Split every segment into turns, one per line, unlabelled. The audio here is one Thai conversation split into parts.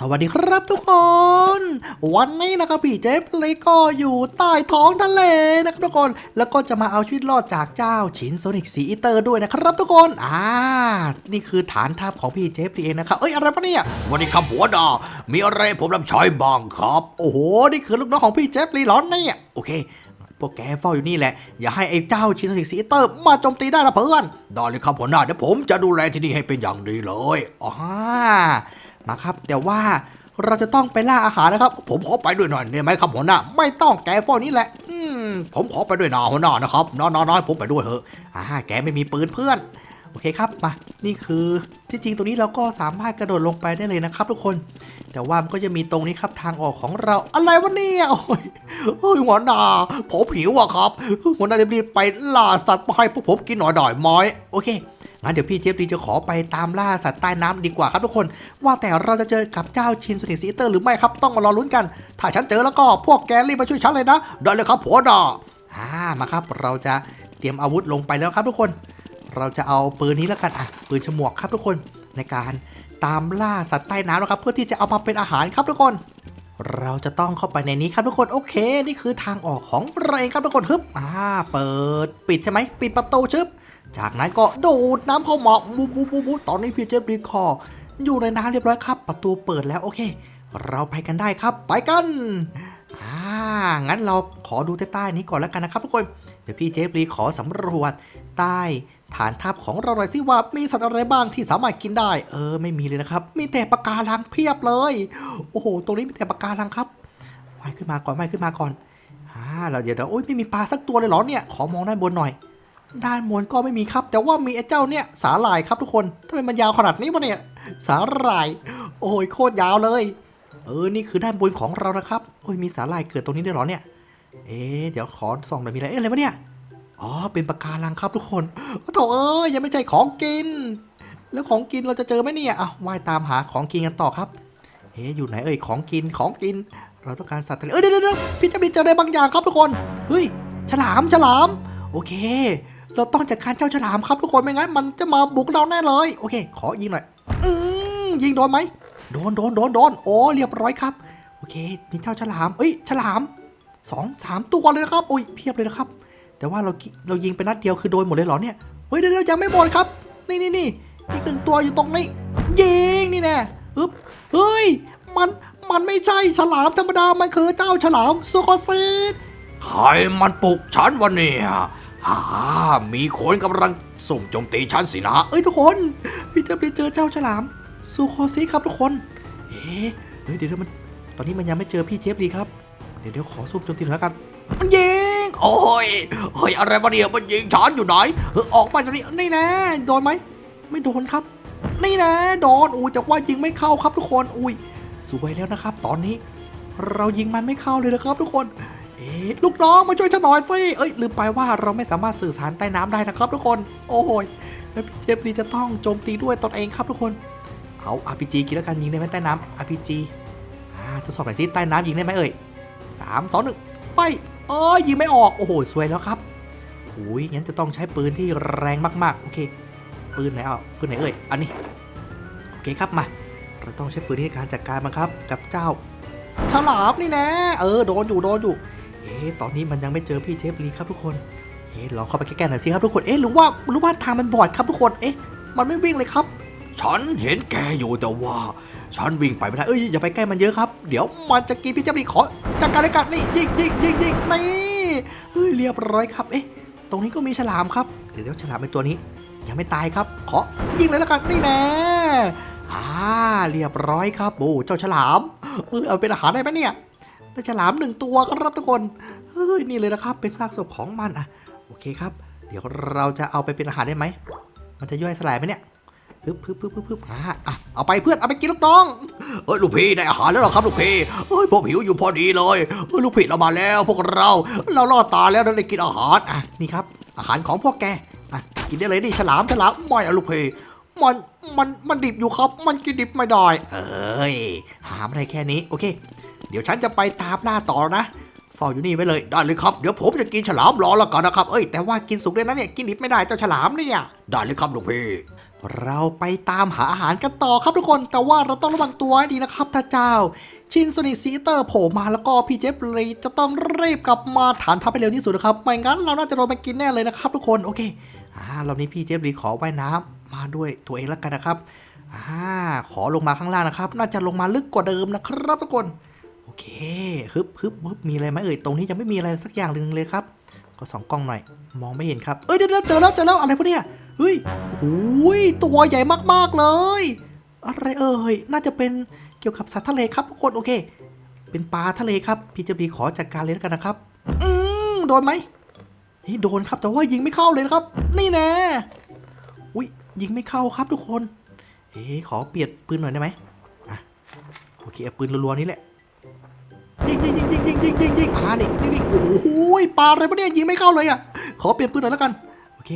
สวัสดีครับทุกคน วันนี้นะครับพี่เจฟเลยก็อยู่ใต้ท้องทะเลนะครับทุกคน แล้วก็จะมาเอาชีวิตรอดจากเจ้าชินโซนิกซีอีเตอร์ด้วยนะครับทุกคนอ่านี่คือฐานทัพของพี่เจฟเองนะครับเอ้ยอะไรปะเนี่ย
วันนี้ครับหัวดามีอะไรผมรับใช้บ้างครับ
โอ้โหนี่คือลูกน้องของพี่เจฟลีเหรอเนี่ยโอเคพวกแกเฝ้าอยู่นี่แหละ อย่าให้ไอ้เจ้าชินโซนิกซีอีเตอร์มาโจมตีได้นะเพื่อน
ได้เลยครับหัวหน้าเดี๋ยวผมจะดูแลที่นี่ให้เป็นอย่างดีเลย
อ๋อ มาครับ แต่ว่าเราจะต้องไปล่าอาหารนะครับ
ผมขอไปด้วยหน่อยได้ไหมครับหัวหน้า
ไม่ต้องแกเฝ้านี่แหละ อืม
ผมขอไปด้วยนะหัวหน้านะครับน้อยน้อยผมไปด้วยเถอะ
อ่าแกไม่มีปืนเพื่อนโอเคครับมานี่คือที่จริงตรงนี้เราก็สามารถกระโดดลงไปได้เลยนะครับทุกคน แต่ว่ามันก็จะมีตรงนี้ครับทางออกของเราอะไรวะเนี่ยโอ้ยโอ้ยหัวหน้าผมหิวอะครับหัวหน้ารีบๆไปล่าสัตว์มาให้พวกผมกินหน่อยได้ไหมโอเค งั้นเดี๋ยวพี่เจฟดีจะขอไปตามล่าสัตว์ใต้น้ำดีกว่าครับทุกคน ว่าแต่เราจะเจอกับเจ้าชินสุนิซีเตอร์หรือไม่ครับต้องมารอลุ้นกัน ถ้าฉันเจอแล้วก็พวกแกรีบมาช่วยฉันเลยนะ
ได้เลยครับหัวหน้า
อ่ามาครับ เราจะเตรียมอาวุธลงไปแล้วครับทุกคน เราจะเอาปืนนี้แล้วกันอะปืนฉมวกครับทุกคนในการตามล่าสัตว์ใต้น้ำนะครับ เพื่อที่จะเอามาเป็นอาหารครับทุกคน เราจะต้องเข้าไปในนี้ครับทุกคนโอเค นี่คือทางออกของเราเองครับทุกคนฮึบอ่าเปิดปิดใช่ไหมปิดประตูชึบ จากนั้นก็ดูดน้ำเข้ามาบูบูบูบูตอนนี้พี่เจฟรีคออยู่ในน้ำเรียบร้อยครับ ประตูเปิดแล้วโอเค เราไปกันได้ครับไปกันอ่างั้นเราขอดูใต้ๆนี้ก่อนแล้วกันนะครับทุกคนเดี๋ยวพี่เจฟรีขอสำรวจใต้ ฐานทัพของเราหน่อยสิว่ามีสัตว์อะไรบ้างที่สามารถกินได้ เออ ไม่มีเลยนะครับ มีแต่ปะการังเพียบเลย โอ้โห ตรงนี้มีแต่ปะการังครับว่ายขึ้นมาก่อนว่ายขึ้นมาก่อนอ่าเราเดี๋ยวเดี๋ยวโอ้ยไม่มีปลาสักตัวเลยเหรอเนี่ย ขอมองด้านบนหน่อย ด้านบนก็ไม่มีครับ แต่ว่ามีไอ้เจ้าเนี่ยสาหร่ายครับทุกคนทำไมมันยาวขนาดนี้วะเนี่ย สาหร่าย โอ้ยโคตรยาวเลย เออ นี่คือด้านบนของเรานะครับ โอ้ยมีสาหร่ายเกิดตรงนี้ด้วยเหรอเนี่ย เอ๊เดี๋ยวขอส่องหน่อยมีอะไร เอ๊ะอะไรวะเนี่ย อ๋อ เป็นปะการังครับทุกคนโอ้โถเอ้ยยังไม่ใช่ของกิน แล้วของกินเราจะเจอไหมเนี่ยอะว่ายตามหาของกินกันต่อครับเอ๊ะอยู่ไหนเอ่ยของกินของกิน เราต้องการสัตว์ทะเลเอ้ยเดี๋ยวเดี๋ยวเดี๋ยวพี่จะมีเจออะไรบางอย่างครับทุกคน เฮ้ย ฉลามฉลาม โอเค เราต้องจัดการเจ้าฉลามครับทุกคนไม่งั้นมันจะมาบุกเราแน่เลย โอเค ขอยิงหน่อย อืมยิงโดนไหมโดนโดนโดนโดนโอ้เรียบร้อยครับ โอเคมีเจ้าฉลาม เอ้ย ฉลามสองสามตัวเลยนะครับ อุ้ยเพียบเลยนะครับ แต่ว่าเรากิเรายิงไปนัดเดียวคือโดนหมดเลยเหรอเนี่ย เฮ้ยเดี๋ยวเดี๋ยวยังไม่หมดครับ นี่นี่นี่อีกหนึ่งตัวอยู่ตรงนี้ ยิงนี่แน่อึ๊บ เฮ้ย มัน มันไม่ใช่ฉลามธรรมดา มันคือเจ้าฉลามซูโคซีด
ใครมันปลุกฉันวันนี้ฮ่ามีคนกำลังสุ่มโจมตีฉันสินะ
เอ้ยทุกคน พี่จะไปเจอเจ้าฉลามซูโคซีดครับทุกคน เอ๊ะเฮ้ยเดี๋ยวเดี๋ยวมัน ตอนนี้มันยังไม่เจอพี่เจฟดีครับ เดี๋ยวเดี๋ยวขอซูมโจมตีหน่อยแล้วกัน มันยิ ง
โอ้ยเฮ้ยอะไรวะเนี่ยมันยิงฉันอยู่ไหน
ออออกมาจากนี้นี่แน่โดนไหม ไม่โดนครับ นี่แน่โดนอุ้ยแต่ว่ายิงไม่เข้าครับทุกคน อุ้ยสวยแล้วนะครับ ตอนนี้ เรายิงมันไม่เข้าเลยนะครับ ทุกคน เอ๊ะลูกน้องมาช่วยฉันหน่อยสิ เอ้ยลืมไปว่าเราไม่สามารถสื่อสารใต้น้ำได้นะครับ ทุกคน โอ้โหยแล้วพี่เจฟรีจะต้องโจมตีด้วยตนเองครับทุกคน เอา RPG กินแล้วกันยิงได้ไหมใต้น้ำ RPG อ่าทดสอบหน่อยสิใต้น้ำยิงได้ไหมเอ่ยสามสองหนึ่งไป เอ้ยิงไม่ออก โอ้โห สวยแล้วครับโอ้ยงั้นจะต้องใช้ปืนที่แรงมากๆ โอเค ปืนไหนเอาปืนไหนเอ่ย อันนี้ โอเคครับมา เราต้องใช้ปืนในการจัดการมันครับ กับเจ้า ฉลามนี่นะ เออ โดนอยู่ โดนอยู่ เอ๊ะตอนนี้มันยังไม่เจอพี่เจฟลีครับทุกคน เอ๊ะลองเข้าไปใกล้ๆหน่อยสิครับทุกคน เอ๊ะหรือว่าหรือว่าทางมันบอดครับทุกคน เอ๊ะ มันไม่วิ่งเลยครับ
ฉันเห็นแกอยู่แต่ว่า ฉันวิ่งไปไม่ได้
เอ้ยอย่าไปใกล้มันเยอะครับ เดี๋ยวมันจะกินพี่เจฟลีขอจัดการเลยกันนี่ยิงยิงยิงยิงนี่เฮ้ยเรียบร้อยครับเอ๊ะตรงนี้ก็มีฉลามครับเดี๋ยวเดี๋ยวฉลามเป็นตัวนี้ยังไม่ตายครับ ขอยิงเลยแล้วกันนี่แน่อ่าเรียบร้อยครับโอ้เจ้าฉลามเออเอาเป็นอาหารได้ไหมเนี่ยได้ฉลามหนึ่งตัวครับทุกคนเฮ้ยนี่เลยนะครับ เป็นซากศพของมันอะโอเคครับ เดี๋ยวเราจะเอาไปเป็นอาหารได้ไหมมันจะย่อยสลายไหมเนี่ย พึบพึบพึบพึบพึบอ่าอะเอาไปเพื่อนเอาไปกินลูกน้อง
เฮ้ยลูกพี่ได้อาหารแล้วหรอครับลูกพี่เฮ้ยผมหิวอยู่พอดีเลยเฮ้ยลูกพี่เรามาแล้ว พวกเราเรารอดตาแล้วเราได้กินอาหาร
อะนี่ครับ อาหารของพวกแกอะกินได้เลยนี่ฉลามฉลามไม่อะลูกเพมันมันมันดิบอยู่ครับ มันกินดิบไม่ได้เอ้ยหาไม่ได้แค่นี้โอเค เดี๋ยวฉันจะไปตามล่าต่อนะเฝ้าอยู่นี่ไว้เลย
ได้เลยครับ เดี๋ยวผมจะกินฉลามรอแล้วกันนะครับ
เอ้ยแต่ว่ากินสุกเลยนะเนี่ย กินดิบไม่ได้เจ้าฉลามเนี่ย
ได้เลยครับลูกพี่
เราไปตามหาอาหารกันต่อครับทุกคน แต่ว่าเราต้องระวังตัวให้ดีนะครับท่าเจ้า ชินโซนิซีเตอร์โผล่มาแล้วก็พี่เจฟเลยจะต้องรีบกลับมาฐานทัพไปเร็วที่สุดนะครับ ไม่งั้นเราน่าจะโดนมันกินแน่เลยนะครับทุกคน โอเค อ่ารอบนี้พี่เจฟรีขอว่ายน้ำมาด้วยตัวเองแล้วกันนะครับ อ่า ขอลงมาข้างล่างนะครับ น่าจะลงมาลึกกว่าเดิมนะครับทุกคน โอเค ฮึบฮึบฮึบมีอะไรไหมเอ่ย ตรงนี้ยังไม่มีอะไรสักอย่างหนึ่งเลยครับ ก็สองกล้องหน่อย มองไม่เห็นครับ เอ้ยเดี๋ยวเดี๋ยวเจอแล้วเจอแล้วอะไรพวกเนี้ย เฮ้ยหูยตัวใหญ่มากๆเลย อะไรเอ่ย น่าจะเป็นเกี่ยวกับสัตว์ทะเลครับทุกคนโอเค เป็นปลาทะเลครับ พี่เจดีขอจัดการเลยแล้วกันนะครับ อืมโดนไหมเฮ้ยโดนครับแต่ว่ายิงไม่เข้าเลยนะครับ นี่แน่อุ้ยยิงไม่เข้าครับทุกคนเอ๊ะขอเปลี่ยนปืนหน่อยได้ไหมอะโอเคเอาปืนรัวๆนี่แหละยิงยิงยิงยิงยิงยิงยิงยิงอ่านี่นี่นี่โอ้โหปลาอะไรปะเนี่ยยิงไม่เข้าเลยอะขอเปลี่ยนปืนหน่อยแล้วกัน โอเค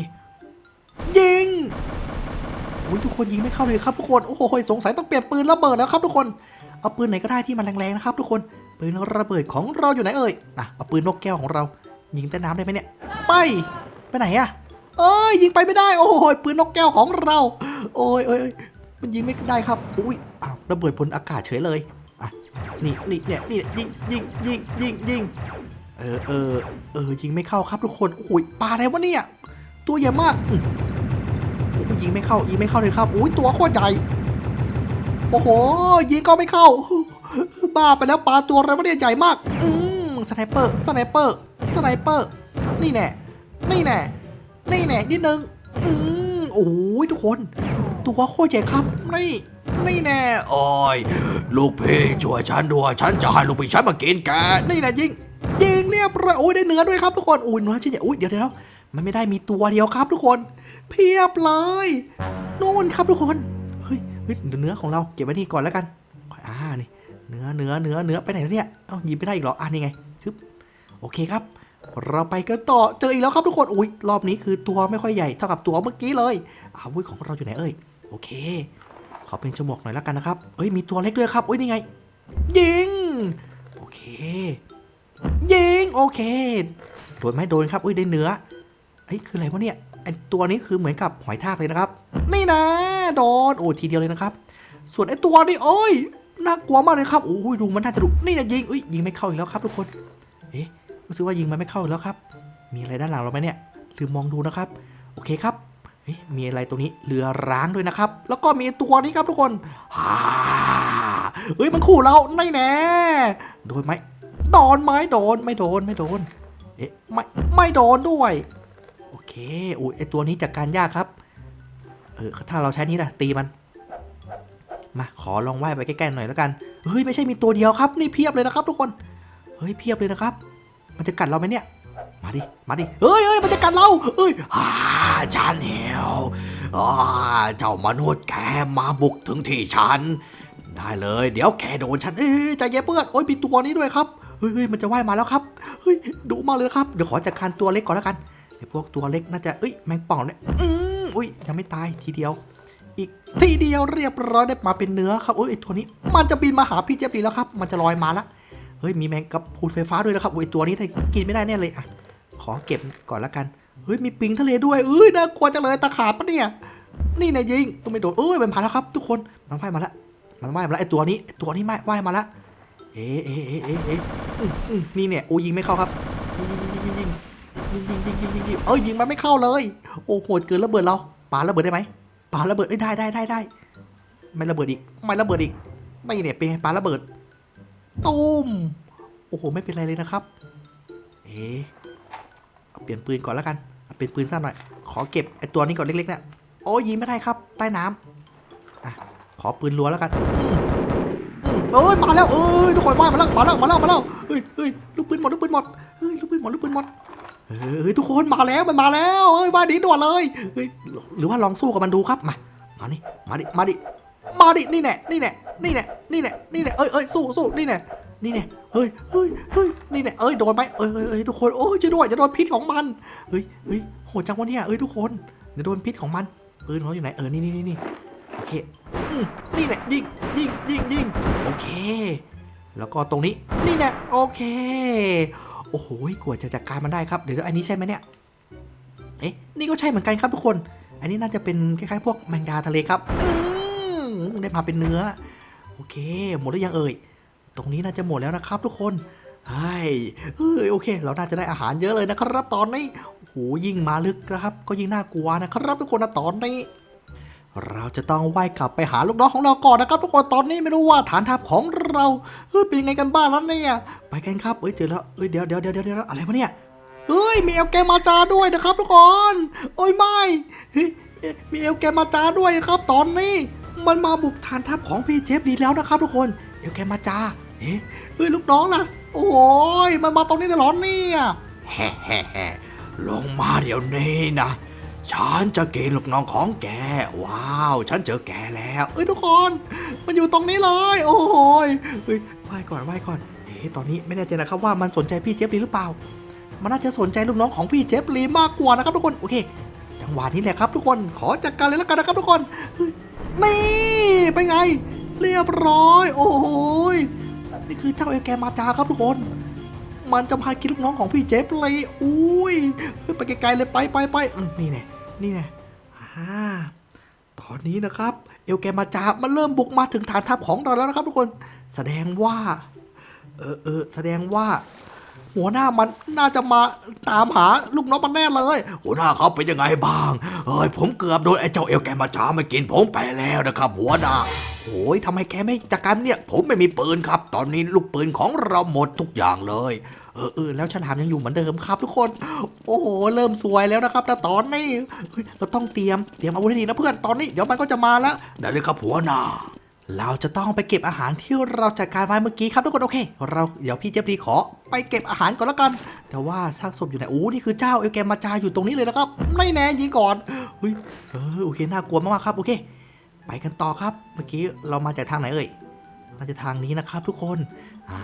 ยิงโอ้ยทุกคนยิงไม่เข้าเลยครับทุกคน โอ้โหสงสัยต้องเปลี่ยนปืนระเบิดแล้วครับทุกคน เอาปืนไหนก็ได้ที่มันแรงๆนะครับทุกคน ปืนระเบิดของเราอยู่ไหนเอ่ยอะเอาปืนนกแก้วของเรา ยิงใต้น้ำได้ไหมเนี่ย ไป ไปไหนอะเอ้ยยิงไปไม่ได้ โอ้โหปืนนกแก้วของเรา โอ้ยโอ้ยมันยิงไม่ได้ครับ อุ้ยอ้าวระเบิดบนอากาศเฉยเลย อะ นี่นี่เนี่ยนี่ยิงยิงยิงยิงยิงเออเออเออยิงไม่เข้าครับทุกคนโอ้ยปลาอะไรวะเนี่ย ตัวใหญ่มากอ ยิงไม่เข้ายิงไม่เข้าเลยครับอุ้ยตัวโคตรใหญ่โอ้โหยิงก็ไม่เข้า บ้าไปแล้วปลาตัวอะไรวะเนี่ยใหญ่มาก อืมสไนเปอร์สไนเปอร์สไนเปอร์นี่แน่นี่แน่นี่แน่นิดนึงอืมโอ้ยทุกคน ตัวโคตรใหญ่ครับนี่นี่แน่
โอ้ยลูกพี่ช่วยฉันด้วยฉันจะให้ลูกพี่ฉันมากินแก
นี่แน่ยิงยิงเรียบร้อยโอ้ยได้เนื้อด้วยครับทุกคนโอ้ยเนื้อชิ้นใหญ่โอ้ยเดี๋ยวเดี๋ยว มันไม่ได้มีตัวเดียวครับทุกคน เพียบเลยนู่นครับทุกคนเฮ้ยเฮ้ยเนื้อของเราเก็บไว้นี่ก่อนแล้วกันอ่านี่เนื้อเนื้อเนื้อเนื้อไปไหนแล้วเนี่ยเอ้าหยิบไม่ได้อีกเหรออ่านี่ไงฮึบโอเคครับ เราไปกันต่อเจออีกแล้วครับทุกคนอุ้ยรอบนี้คือตัวไม่ค่อยใหญ่เท่ากับตัวเมื่อกี้เลยอาวุธของเราอยู่ไหนเอ่ยโอเคขอเป็นฉมวกหน่อยแล้วกันนะครับเอ้ยมีตัวเล็กด้วยครับอุ้ยนี่ไง ยิงโอเค ยิงโอเคโดนไหมโดนครับอุ้ยได้เนื้อ เอ้ยคืออะไรวะเนี่ยไอตัวนี้คือเหมือนกับหอยทากเลยนะครับ นี่นะโดนโอ้ทีเดียวเลยนะครับ ส่วนไอตัวนี้โอ้ยน่ากลัวมากเลยครับโอ้ยดูมันน่าจะดุนี่นะยิงอุ้ยยิงไม่เข้าอีกแล้วครับทุกคนเอ๊ะรู้สึกว่ายิงมันไม่เข้าอีกแล้วครับ มีอะไรด้านหลังเราไหมเนี่ยลืมมองดูนะครับ โอเคครับเมีอะไรตรงนี้เรือร้างด้วยนะครับ แล้วก็มีตัวนี้ครับทุกคนฮ่าเฮ้ยมันขู่เราไม่แน่โดนไหมโดนไหมโดนไม่โดนไม่โดน เอ๊ะไม่ไม่โดนด้วย เคอุ้ยไอตัวนี้จัดการยากครับ เออถ้าเราใช้นี้ล่ะตีมัน มาขอลองว่ายไปใกล้ๆหน่อยแล้วกันเฮ้ยไม่ใช่มีตัวเดียวครับนี่เพียบเลยนะครับ ทุกคนเฮ้ยเพียบเลยนะครับ มันจะกัดเราไหมเนี่ย มาดิมาดิเฮ้ยเฮ้ยมันจะกัดเราเฮ้ย
อ่าฉันเหวอ่าเจ้ามนุษย์แกมาบุกถึงที่ฉันได้เลย เดี๋ยวแกโดนฉัน
เอ้ยใจเย็นเพื่อนโอ้ยมีตัวนี้ด้วยครับเฮ้ยเฮ้ยมันจะว่ายมาแล้วครับเฮ้ยดุมากเลยครับ เดี๋ยวขอจัดการตัวเล็กก่อนแล้วกัน ไอ้พวกตัวเล็กน่าจะเอ้ยแมงป่องเนี่ยอืมอุ้ยยังไม่ตายทีเดียว อีกทีเดียวเรียบร้อยได้มาเป็นเนื้อครับอุ้ยไอ้ตัวนี้มันจะบินมาหาพี่เจี๊ยบดีแล้วครับ มันจะลอยมาล้วเฮ้ยมีแมงกับพูนไฟฟ้าด้วยนะครับอุ้ยตัวนี้ถ้ากินไม่ได้แน่เลยอะขอเก็บก่อนล้วกันเฮ้ยมีปิงทะเลด้วยเอ้ยน่ากลัวจังเลยตะขาบปะเนี่ยนี่นายยิงเออไม่โดนเอ้ยมันผ่านแล้วครับ ทุกคนมันว่ายมาล้วมันว่ายมาล้วไอ้ตัวนี้ไอตัวนี้ไม่ว่ายมาละเอ๊ะเอ๊ะเอ๊ะเอ๊ะนี่เนี่ยโอ้ยิงไม่เข้าครับยิงยิงยิงยิง ยิงยิงยิงยิงยิงยิงเอ้ยยิงมันไม่เข้าเลย โอ้โหดเกินระเบิดเราปาระเบิดได้ไหมปาระเบิดเอ้ยได้ได้ได้ได้ ไม่ระเบิดอีก ไม่ระเบิดอีก ไม่เนี่ยเป็นไงปาระเบิดตูมโอ้โห ไม่เป็นไรเลยนะครับ เอ๊เอเปลี่ยนปืนก่อนแล้วกัน เปลี่ยนปืนสั้นหน่อย ขอเก็บไอตัวนี้ก่อนเล็กๆเนี่ยโอ้ยิงไม่ได้ครับ ใต้น้ำอะขอปืนรัวแล้วกันเอ้ยมาแล้วเอ้ยทุกคนว่ามาแล้วมาแล้วมาแล้วมาแล้วเฮ้ยเฮ้ยลูกปืนหมดลูกปืนหมดเฮ้ยลูกปืนหมดลูกปืนหมด เฮ้ยทุกคนมาแล้วมันมาแล้วเฮ้ยว่าดีด่วนเลยเฮ้ยหรือว่าลองสู้กับมันดูครับมามาดิมาดิมาดิมาดินี่แน่นี่แน่นี่แน่นี่แน่นี่แน่เอ้ยเอ้ยสู้สู้นี่แน่นี่แน่เฮ้ยเฮ้ยเฮ้ยนี่แน่เอ้ย โดนไหมเอ้ยเอ้ยเอ้ยทุกคน โอ้ยจะโด้วยจะโดนพิษของมัน เฮ้ยเฮ้ยโหดจังวะเนี่ย เอ้ยทุกคนจะโดนพิษของมัน ปืนเขาอยู่ไหน เออ นี่นี่นี่นี่โอเคอืมนี่แหละยิงยิงยิงยิงโอเค แล้วก็ตรงนี้ นี่แหละโอเค โอ้โหกว่าจะจัดการมันได้ครับ เดี๋ยวอันนี้ใช่ไหมเนี่ย เอ๊ะ นี่ก็ใช่เหมือนกันครับทุกคน อันนี้น่าจะเป็นคล้ายๆพวกแมงดาทะเลครับได้มาเป็นเนื้อ โอเค หมดหรือยังเอ่ย ตรงนี้น่าจะหมดแล้วนะครับ ทุกคนเฮ้เฮ้ยโอเค เราน่าจะได้อาหารเยอะเลยนะครับ ตอนนี้โอ้โหยิ่งมาลึกนะครับ ก็ยิ่งน่ากลัวนะครับทุกคนนะตอนนี้ เราจะต้องว่ายกลับไปหาลูกน้องของเราก่อนนะครับ ทุกคนตอนนี้ไม่รู้ว่าฐานทัพของเราเฮ้ยเป็นไงกันบ้างแล้วเนี่ยไปกันครับเอ้ยเจอแล้วเอ้ยเดี๋ยวเดี๋ยวเดี๋ยวเดี๋ยวอะไรวะเนี่ยเฮ้ยมีเอลแกมาจาด้วยนะครับ ทุกคนโอ้ยไม่มีเอลแกมาจาด้วยนะครับ ตอนนี้มันมาบุกฐานทัพของพี่เจฟดีแล้วนะครับ ทุกคนเอลแกมาจาเอ้ยลูกน้องล่ะ โอ้ยมันมาตรงนี้เลยหรอเนี่ย
แฮ่แฮ่แฮ่ลงมาเดี๋ยวนี้นะ ฉันจะกินลูกน้องของแก ว้าว ฉันเจอแกแล้ว
เอ้ยทุกคน มันอยู่ตรงนี้เลย โอ้โหยเฮ้ยไหว้ก่อนไหว้ก่อน เอ๊ะตอนนี้ไม่แน่ใจนะครับว่ามันสนใจพี่เจฟลีหรือเปล่า มันน่าจะสนใจลูกน้องของพี่เจฟลีมากกว่านะครับทุกคน โอเค จังหวะนี้แหละครับทุกคน ขอจัดการเลยแล้วกันนะครับทุกคนเฮ้ยนี่เป็นไง เรียบร้อย โอ้โหยนี่คือเจ้าเอลแกมาจาครับทุกคน มันจะพากินลูกน้องของพี่เจฟเลีอุ้ยไปไกลๆเลยไปไปไปนี่แน่นี่แน่อ่าตอนนี้นะครับ เอลแกมาจามันเริ่มบุกมาถึงฐานทัพของเราแล้วนะครับทุกคนแสดงว่า เออเออแสดงว่า หัวหน้ามันน่าจะมาตามหาลูกน้องมันแน่เลย
หัวหน้าเขาเป็นยังไงบ้าง เอ้ยผมเกือบโดนไอ้เจ้าเอลแกมาจามากินผมไปแล้วนะครับ หัวหน้า
โอ้ยทำไมแกไม่จัดการเนี่ย
ผมไม่มีปืนครับ ตอนนี้ลูกปืนของเราหมดทุกอย่างเลย
เออเออแล้วฉลามยังอยู่เหมือนเดิมครับ ทุกคน โอ้โหเริ่มสวยแล้วนะครับแต่ตอนนี้เฮ้ยเราต้องเตรียมเตรียมอาวุธให้ดีนะเพื่อนตอนนี้เดี๋ยวมันก็จะมาแล้ว
ได้เลยครับหัวหน้า
เราจะต้องไปเก็บอาหารที่เราจัดการไว้เมื่อกี้ครับทุกคนโอเค เราเดี๋ยวพี่เจฟรีขอ ไปเก็บอาหารก่อนแล้วกัน แต่ว่าซากศพอยู่ไหนโอ้นี่คือเจ้าเอลแกมมาจาอยู่ตรงนี้เลยนะครับไม่แน่ยิงก่อนเฮ้ยเออโอเคน่ากลัวมากครับโอเค ไปกันต่อครับ เมื่อกี้เรามาจากทางไหนเอ่ยน่าจะทางนี้นะครับทุกคนอ่า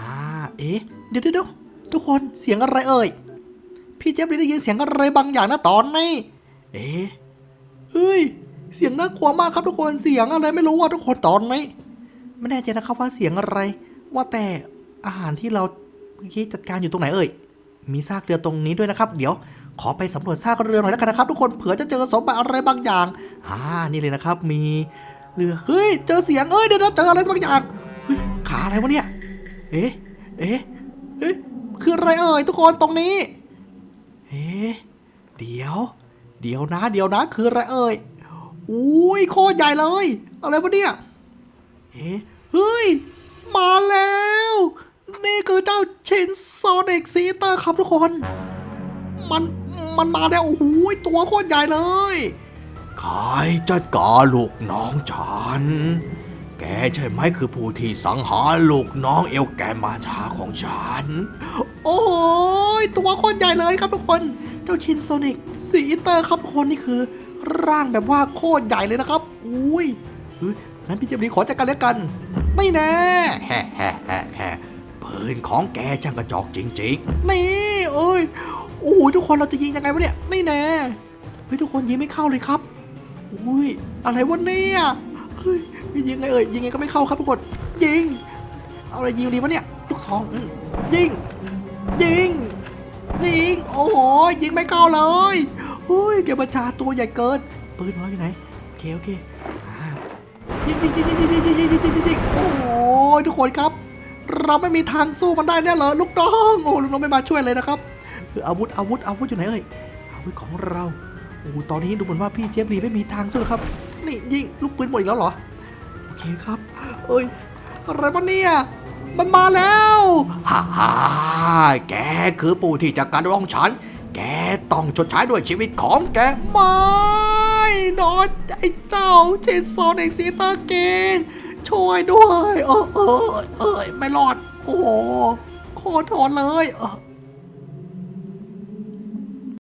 เอ๊ะเดี๋ยวเดี๋ยวเดี๋ยว ทุกคนเสียงอะไรเอ่ย พี่เจฟรีได้ยินเสียงอะไรบางอย่างนะตอนนี้ เอ๊ะเฮ้ย เสียงน่ากลัวมากครับทุกคน เสียงอะไรไม่รู้ว่าทุกคนตอนนี้ ไม่แน่ใจนะครับว่าเสียงอะไร ว่าแต่อาหารที่เราเมื่อกี้จัดการอยู่ตรงไหนเอ่ย มีซากเรือตรงนี้ด้วยนะครับ เดี๋ยวขอไปสำรวจซากเรือหน่อยแล้วกันนะครับทุกคน เผื่อจะเจอสมบัติอะไรบางอย่าง อ่า นี่เลยนะครับ มีเรือ เฮ้ย เจอเสียง เอ้ย เดี๋ยวนะเจออะไรบางอย่าง เฮ้ย ขาอะไรวะเนี่ย เอ๊ะ เอ๊ะ เอ๊ะ คืออะไรเอ่ยทุกคนตรงนี้เอ๊ะเดี๋ยว เดี๋ยวนะ เดี๋ยวนะ คืออะไรเอ่ยอุ้ยโคตรใหญ่เลย อะไรวะเนี่ยเอ๊ะเฮ้ย มาแล้ว นี่คือเจ้าเชนโซเด็กซีเตอร์ครับทุกคน มัน มันมาแล้วโอ้โหตัวโคตรใหญ่เลย
ใครจัดการลูกน้องฉัน แกใช่ไหมคือผู้ที่สังหารลูกน้องเอลแกมาชาของฉัน
โอ้ยตัวโคตรใหญ่เลยครับทุกคน เจ้าชินโซนิกซีเตอร์ครับทุกคนนี่คือ ร่างแบบว่าโคตรใหญ่เลยนะครับ อุ้ยนั้นพี่เจมส์ขอจัดการแล้วกัน ไม่แน่
แฮ่แฮ่แฮ่แฮ่ปืนของแกช่างกระจอกจริงๆ
นี่เอ้ยโอ้ยทุกคนเราจะยิงยังไงวะเนี่ยนี่แน่เฮ้ยทุกคนยิงไม่เข้าเลยครับ อุ้ยอะไรวะเนี่ย เฮ้ยยิงไงเอ่ยยิงไงก็ไม่เข้าครับทุกคนยิง เอาอะไรยิงดีวะเนี่ยลูกซองอืมยิง ยิงยิงโอ้โหยิงไม่เข้าเลยอุ้ยเกมบัญชาตัวใหญ่เกินปืนของเราอยู่ไหนโอเคโอเคยิงยิงยิงยิงยิงยิงยิงยิงยิงยิงยิงยิงโอ้โหทุกคนครับ เราไม่มีทางสู้มันได้แน่เลยลูกน้องโอ้ลูกน้องไม่มาช่วยเลยนะครับอออาวุธอาวุธอาวุธอยู่ไหนเอ่ยอาวุธของเราโอ้ตอนนี้ดูเหมือนว่าพี่เจฟรีไม่มีทางสู้แล้วครับ นี่ยิงลูกปืนหมดอีกแล้วเหรอ โอเคครับ เอ้ย อะไรวะเนี่ย มันมาแล้ว
ฮ่าฮ่าแกคือผู้ที่จัดการร้องฉัน แกต้องชดใช้ด้วยชีวิตของแก
ไม่นอนไอ้เจ้าเชนซอนเอ็กซิเตอร์เกนช่วยด้วย เออเออเออไม่รอด โอ้โหโคตรโหดเลยเออ